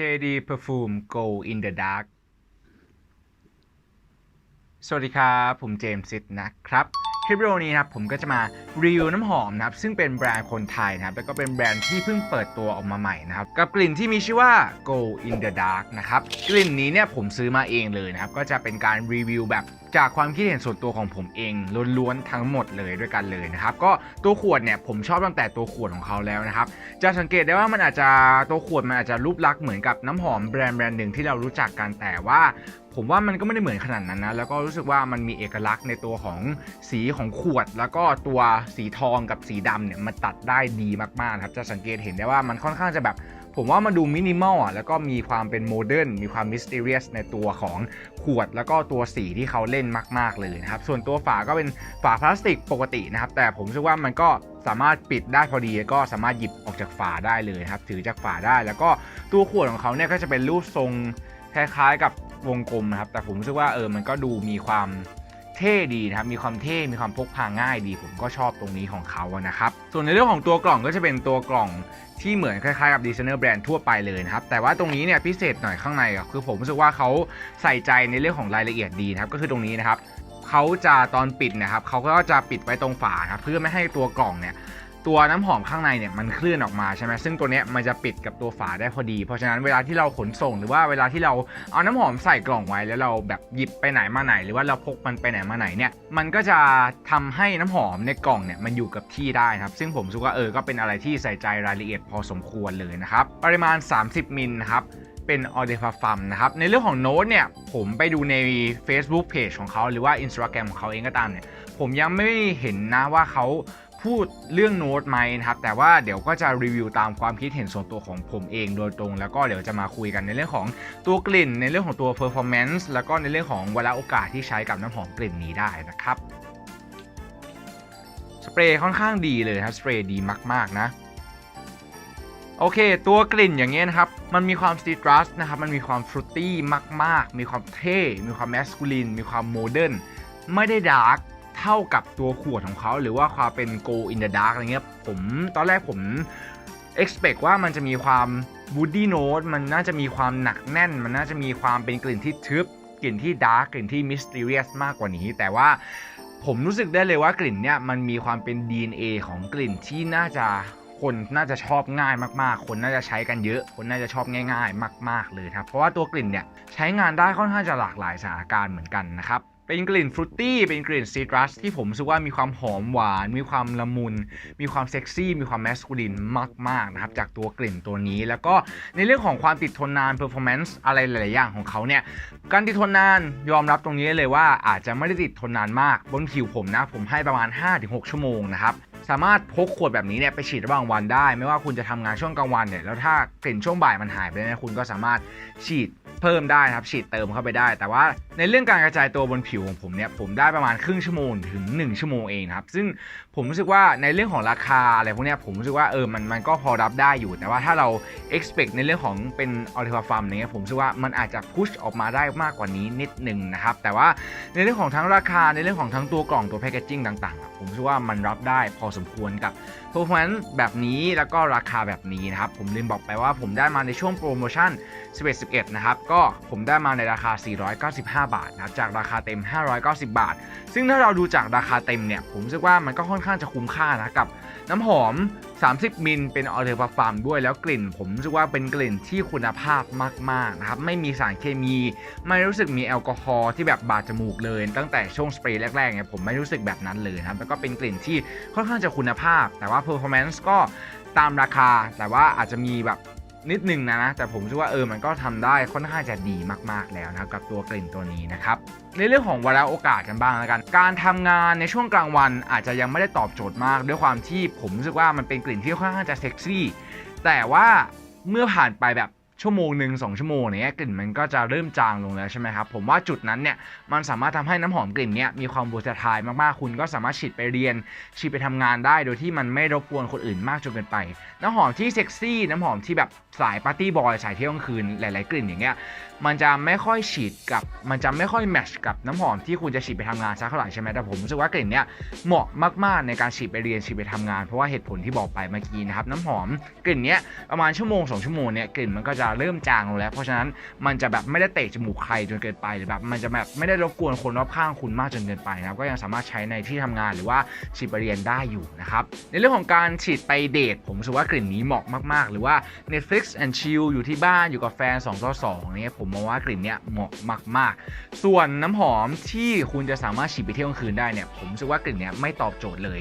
JD Perfume Go in the Dark สวัสดีครับ ผมเจมส์ซิดนะครับ คลิปวิดีโอนี้นะครับผมก็จะมารีวิวน้ำหอมนะครับ ซึ่งเป็นแบรนด์คนไทยนะครับ แล้วก็เป็นแบรนด์ที่เพิ่งเปิดตัวออกมาใหม่นะครับ กับกลิ่นที่มีชื่อว่า Go in the Dark นะครับ กลิ่นนี้เนี่ยผมซื้อมาเองเลยนะครับ ก็จะเป็นการรีวิวแบบจากความคิดเห็นส่วนตัวของผมเองล้วนๆทั้งหมดเลยด้วยกันเลยนะครับ ก็ตัวขวดเนี่ยผมชอบตั้งแต่ตัวขวดของเขาแล้วนะครับ จะสังเกตได้ว่ามันอาจจะตัวขวดมันอาจจะรูปลักษณ์เหมือนกับน้ำหอมแบรนด์แบรนด์หนึ่งที่เรารู้จักกันแต่ว่าผมว่ามันก็ไม่ได้เหมือนขนาดนั้นนะ แล้วก็รู้สึกว่ามันมีเอกลักษณ์ในตัวของสีของขวด แล้วก็ตัวสีทองกับสีดำเนี่ยมันตัดได้ดีมากๆครับ จะสังเกตเห็นได้ว่ามันค่อนข้างจะแบบ ผมว่ามันดูมินิมอลอะแล้วก็มีความเป็นโมเดิร์นมีความมิส t ต r รียสในตัวของขวดแล้วก็ตัวสีที่เขาเล่นมาก ๆ เลยนะครับ ส่วนตัวฝาก็เป็นฝาพลาสติกปกตินะครับ แต่ผมเชื่อว่ามันก็สามารถปิดได้พอดีก็สามารถหยิบออกจากฝาได้เลยครับ ถือจากฝาได้ แล้วก็ตัวขวดของเขาเนี่ยก็จะเป็นรูปทรงคล้ายๆกับวงกลมนะครับ แต่ผมรู้สึกว่าเออมันก็ดูมีความ เท่ดีนะครับมีความเท่มีความพกพาง่ายดีผมก็ชอบตรงนี้ของเขาอะนะครับส่วนในเรื่องของตัวกล่องก็จะเป็นตัวกล่องที่เหมือนคล้ายๆกับดีไซเนอร์แบรนด์ทั่วไปเลยนะครับแต่ว่าตรงนี้เนี่ยพิเศษหน่อยข้างในอะคือผมรู้สึกว่าเขาใส่ใจในเรื่องของรายละเอียดดีนะครับก็คือตรงนี้นะครับเขาจะตอนปิดนะครับเขาก็จะปิดไว้ตรงฝาครับเพื่อไม่ให้ตัวกล่องเนี่ย ตัวน้ำหอมข้างในเนี่ยมันเคลื่อนออกมาใช่ไหมซึ่งตัวเนี้ยมันจะปิดกับตัวฝาได้พอดี เพราะฉะนั้นเวลาที่เราขนส่งหรือว่าเวลาที่เราเอาน้ำหอมใส่กล่องไว้แล้วเราแบบหยิบไปไหนมาไหน หรือว่าเราพกมันไปไหนมาไหนเนี่ยมันก็จะทำให้น้ำหอมในกล่องเนี่ยมันอยู่กับที่ได้ครับ ซึ่งผมสึกว่าเออก็เป็นอะไรที่ใส่ใจรายละเอียดพอสมควรเลยนะครับปริมาณ 30 มิลนะครับเป็นออเดฟาฟัมนะครับในเรื่องของโน้ตเนี่ยผมไปดูใน Facebook Page ของเขาหรือว่า Instagram ของเขาเองก็ตามเนี่ยผมยังไม่เห็นนะว่าเขา พูดเรื่องโน้ตไหมนะครับ แต่ว่าเดี๋ยวก็จะรีวิวตามความคิดเห็นส่วนตัวของผมเองโดยตรง แล้วก็เดี๋ยวจะมาคุยกันในเรื่องของตัวกลิ่น ในเรื่องของตัว performance แล้วก็ในเรื่องของเวลาโอกาสที่ใช้กับน้ำหอมกลิ่นนี้ได้นะครับสเปรย์ค่อนข้างดีเลยครับสเปรย์ดีมากๆนะโอเค ตัวกลิ่นอย่างเงี้ยนะครับ มันมีความซิตรัสนะครับ มันมีความฟรุตตี้มาก ๆ มีความเท่ มีความแมสคูลิน มีความโมเดิร์น ไม่ได้ดาร์ก เท่ากับตัวขวดของเขา หรือว่าความเป็น go in the dark อะไรเงี้ยผมตอนแรกผม expect ว่ามันจะมีความ woody note มันน่าจะมีความหนักแน่น มันน่าจะมีความเป็นกลิ่นที่ทึบ กลิ่นที่ดาร์กกลิ่นที่ mysterious มากกว่านี้ แต่ว่าผมรู้สึกได้เลยว่ากลิ่นเนี่ยมันมีความเป็น DNA ของกลิ่นที่น่าจะคนน่าจะชอบง่ายมากๆ คนน่าจะใช้กันเยอะ คนน่าจะชอบง่าย ๆ มาก ๆ เลยครับ เพราะว่าตัวกลิ่นเนี่ยใช้งานได้ค่อนข้างจะหลากหลายสถานการณ์เหมือนกันนะครับ เป็นกลิ่นฟรุตตี้ เป็นกลิ่นซีตรัสที่ผมรู้สึกว่ามีความหอมหวาน มีความละมุน มีความเซ็กซี่ มีความแมสคูลินมากๆนะครับจากตัวกลิ่นตัวนี้ แล้วก็ในเรื่องของความติดทนนานเพอร์ฟอร์แมนซ์อะไรหลายๆอย่างของเขาเนี่ย การติดทนนานยอมรับตรงนี้เลยว่าอาจจะไม่ได้ติดทนนานมากบนผิวผมนะ ผมให้ประมาณ 5-6 ชั่วโมงนะครับ สามารถพกขวดแบบนี้เนี่ยไปฉีดระหว่างวันได้ ไม่ว่าคุณจะทำงานช่วงกลางวันเนี่ยแล้วถ้ากลิ่นช่วงบ่ายมันหายไปเนี่ยคุณก็สามารถฉีดเพิ่มได้นะครับฉีดเติมเข้าไปได้ แต่ว่าในเรื่องการกระจายตัวบนผิวของผมเนี่ยผมได้ประมาณครึ่งชั่วโมงถึง 1 ชั่วโมงเองครับซึ่งผมรู้สึกว่าในเรื่องของราคาอะไรพวกนี้ผมรู้สึกว่าเออมันมันก็พอรับได้อยู่ แต่ว่าถ้าเรา expect ในเรื่องของเป็นออริฟาฟาร์มเนี่ยผมรู้สึกว่ามันอาจจะพุชออกมาได้มากกว่านี้นิดนึงนะครับแต่ว่าในเรื่องของทั้งราคาในเรื่องของทั้งตัวกล่องตัวแพคเกจจิ้งต่างๆ ผมรู้สึกว่ามันรับได้พอสมควรกับเพอร์ฟอร์แมนซ์แบบนี้แล้วก็ราคาแบบนี้นะครับ ผมลืมบอกไปว่าผมได้มาในช่วงโปรโมชั่น 11-11 นะครับ ก็ผมได้มาในราคา 495 บาทนะครับ จากราคาเต็ม 590 บาท ซึ่งถ้าเราดูจากราคาเต็มเนี่ย ผมรู้สึกว่ามันก็ค่อนข้างจะคุ้มค่านะกับน้ำหอม 30 มิลเป็นออเดอร์ฟาร์มด้วยแล้วกลิ่น ผมรู้สึกว่าเป็นกลิ่นที่คุณภาพมากๆนะครับไม่มีสารเคมี ไม่รู้สึกมีแอลกอฮอล์ที่แบบบาดจมูกเลย ตั้งแต่ช่วงสเปรย์แรกๆเนี่ยผมไม่รู้สึกแบบนั้นเลยนะครับแล้วก็เป็นกลิ่นที่ค่อนข้างจะคุณภาพ แต่ว่า performance ก็ตามราคา แต่ว่าอาจจะมีแบบ นิดนึงนะนะ แต่ผมคิดว่าเออมันก็ทำได้ค่อนข้างจะดีมากๆแล้วนะกับตัวกลิ่นตัวนี้นะครับ ในเรื่องของเวลาโอกาสกันบ้างแล้วกัน การทำงานในช่วงกลางวันอาจจะยังไม่ได้ตอบโจทย์มาก ด้วยความที่ผมรู้สึกว่ามันเป็นกลิ่นที่ค่อนข้างจะเซ็กซี่แต่ว่าเมื่อผ่านไปแบบ ชั่วโมงหนึ่งสองชั่วโมงเนี้ยกลิ่นมันก็จะเริ่มจางลงแล้วใช่ไหมครับผมว่าจุดนั้นเนี่ยมันสามารถทำให้น้ำหอมกลิ่นเนี้ยมีความบูสทายมากๆคุณก็สามารถฉีดไปเรียน ฉีดไปทำงานได้โดยที่มันไม่รบกวนคนอื่นมากจนเกินไป น้ำหอมที่เซ็กซี่น้ำหอมที่แบบสายปาร์ตี้บอยสายเที่ยวกลางคืนหลาย ๆกลิ่นอย่างเงี้ย มันจะไม่ค่อยฉีดกับ มันจะไม่ค่อยแมชกับน้ำหอมที่คุณจะฉีดไปทำงานสักเท่าไหร่ใช่ไหมแต่ผมรู้สึกว่ากลิ่นเนี้ยเหมาะมากๆในการฉีดไปเรียนฉีดไปทำงาน เพราะว่าเหตุผลที่บอกไปเมื่อกี้นะครับน้ำหอมกลิ่นเนี้ยประมาณชั่วโมงสองชั่วโมงเนี้ยกลิ่นมันก็จะเริ่มจางลงแล้ว เพราะฉะนั้นมันจะแบบไม่ได้เตะจมูกใครจนเกินไปหรือแบบมันจะแบบไม่ได้รบกวนคนรอบข้างคุณมากจนเกินไปนะครับก็ยังสามารถใช้ในที่ทำงานหรือว่าฉีดไปเรียนได้อยู่นะครับในเรื่องของการฉีดไปเดทผมรู้สึกว่ากลิ่นนี้เหมาะมากๆ หรือว่า Netflix and chill อยู่ที่บ้านอยู่กับแฟน2ต่อ2เนี่ยผมมองว่ากลิ่นเนี้ยเหมาะมาก ๆ ส่วนน้ำหอมที่คุณจะสามารถฉีดไปเที่ยวกลางคืนได้เนี่ยผมรู้สึกว่ากลิ่นเนี้ยไม่ตอบโจทย์เลย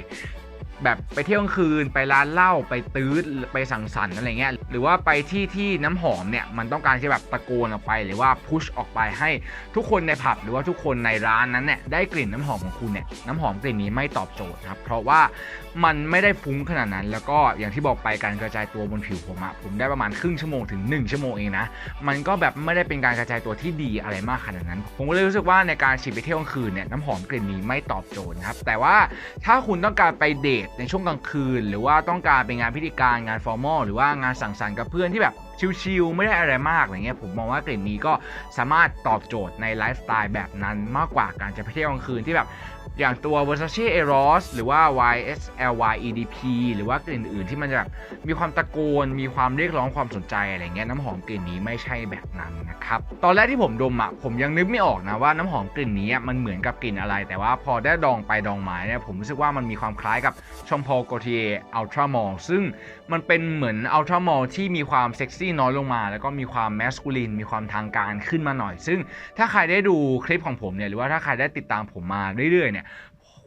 แบบไปเที่ยวกลางคืน ไปร้านเหล้าไปตื้อไปสังสรรค์อะไรเงี้ยหรือว่าไปที่ที่น้ำหอมเนี่ยมันต้องการที่แบบตะโกนออกไปหรือว่าพุชออกไปให้ทุกคนในผับหรือว่าทุกคนในร้านนั้นเนี่ยได้กลิ่นน้ำหอมของคุณเนี่ยน้ำหอมกลิ่นนี้ไม่ตอบโจทย์ครับเพราะว่ามันไม่ได้ฟุ้งขนาดนั้น แล้วก็อย่างที่บอกไปการกระจายตัวบนผิวผมอะผมได้ประมาณครึ่งชั่วโมงถึง 1 ชั่วโมงเองนะมันก็แบบไม่ได้เป็นการกระจายตัวที่ดีอะไรมากขนาดนั้น ผมก็เลยรู้สึกว่าในการฉีดไปเที่ยวกลางคืนเนี่ยน้ำหอมกลิ่นนี้ไม่ตอบโจทย์นะครับแต่ว่าถ้าคุณต้องการไปเดทในช่วงกลางคืน หรือว่าต้องการไปงานพิธีการงานฟอร์มอลหรือว่างานสังสรรค์กับเพื่อนที่แบบชิลๆไม่ได้อะไรมากอะไรเงี้ยผมมองว่ากลิ่นนี้ก็สามารถตอบโจทย์ในไลฟ์สไตล์แบบนั้นมากกว่าการจะไปเที่ยวกลางคืนที่แบบ อย่างตัว Versace Eros หรือว่า YSL YEDP หรือว่ากลิ่นอื่นที่มันจะมีความตะโกน มีความเรียกร้องความสนใจอะไรเงี้ยน้ำหอมกลิ่นนี้ไม่ใช่แบบนั้นนะครับ ตอนแรกที่ผมดมอะผมยังนึกไม่ออกนะว่าน้ำหอมกลิ่นนี้มันเหมือนกับกลิ่นอะไร แต่ว่าพอได้ดองไปดองมาเนี่ยผมรู้สึกว่ามันมีความคล้ายกับชองพอโกเทียอัลตร้ามอลซึ่งมันเป็นเหมือนอัลตร้ามอลที่มีความเซ็กซี่น้อยลงมา แล้วก็มีความแมสคูลินมีความทางการขึ้นมาหน่อย ซึ่งถ้าใครได้ดูคลิปของผมเนี่ยหรือว่าถ้าใครได้ติดตามผมมาเรื่อยๆเนี่ย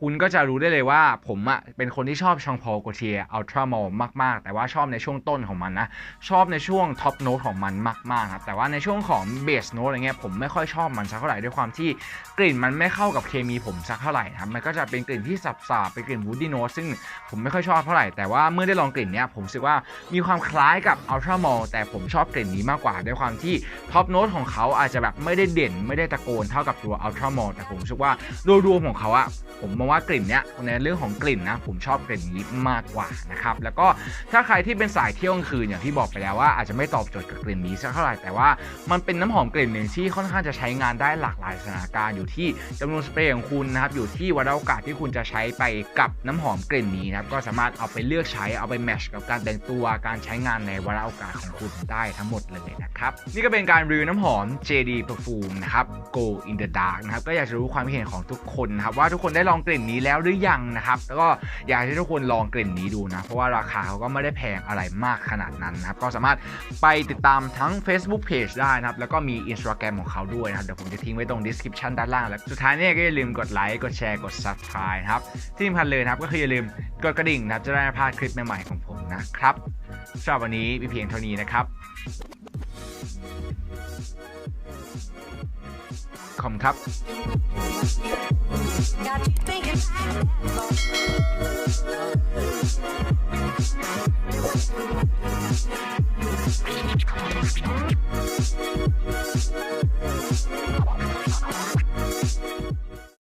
คุณก็จะรู้ได้เลยว่าผมอะเป็นคนที่ชอบชองพอโกเทียอัลตร้ามอลมาก ๆ แต่ว่าชอบในช่วงต้นของมันนะ ชอบในช่วงท็อปโน้ตของมันมากๆครับแต่ว่าในช่วงของเบสโน้ตอะไรเงี้ยผมไม่ค่อยชอบมันสักเท่าไหร่ด้วยความที่กลิ่นมันไม่เข้ากับเคมีผมสักเท่าไหร่ครับมันก็จะเป็นกลิ่นที่สับๆเป็นกลิ่นวูดดี้โน้ตซึ่งผมไม่ค่อยชอบเท่าไหร่แต่ว่าเมื่อได้ลองกลิ่นเนี้ยผมรู้สึกว่ามีความคล้ายกับอัลตร้ามอลแต่ผมชอบกลิ่นนี้มากกว่าด้วยความที่ท็อปโน้ตของเขาอาจจะแบบไม่ได้เด่นไม่ได้ตะโกนเท่ากับตัวอัลตร้ามอลแต่ผมรู้สึกว่าโดยรวมของเขาอะผมมองว่ากลิ่นเนี้ยในเรื่องของกลิ่นนะผมชอบกลิ่นนี้มากกว่านะครับแล้วก็ถ้าใครที่เป็นสายเที่ยวกลางคืนอย่างที่บอกไปแล้วว่าอาจจะไม่ตอบโจทย์กับกลิ่นนี้สักเท่าไหร่แต่ว่ามันเป็นน้ำหอมกลิ่นหนึ่งที่ค่อนข้างจะใช้งานได้หลากหลายสถานการณ์อยู่ที่จำนวนสเปรย์ของคุณนะครับอยู่ที่วันโอกาสที่คุณจะใช้ไปกับน้ำหอมกลิ่นนี้นะครับก็สามารถเอาไปเลือกใช้เอาไปแมชกับการแต่งตัวการใช้งานในวันโอกาสของคุณได้ทั้งหมดเลยนะครับนี่ก็เป็นการรีวิวน้ำหอม JD Perfume นะครับ Go in the Dark นะครับก็อยากจะรู้ความคิดเห็นของทุกคนนะครับว่าทุกคนได้ลองกลิ่นนี้แล้วหรือยังนะครับ แล้วก็อยากให้ทุกคนลองกลิ่นนี้ดูนะ เพราะว่าราคาเขาก็ไม่ได้แพงอะไรมากขนาดนั้นนะครับ ก็สามารถไปติดตามทั้ง Facebook Page ได้นะครับ แล้วก็มี Instagram ของเขาด้วยนะครับ เดี๋ยวผมจะทิ้งไว้ตรง description ด้านล่าง แล้วสุดท้ายเนี่ยก็อย่าลืมกดไลค์ กดแชร์ กด subscribe นะครับ ที่สำคัญเลยนะครับ ก็คืออย่าลืมกดกระดิ่งนะครับ จะได้ไม่พลาดคลิปใหม่ๆของผมนะครับสำหรับวันนี้มีเพียงเท่านี้นะครับขอบคุณครับ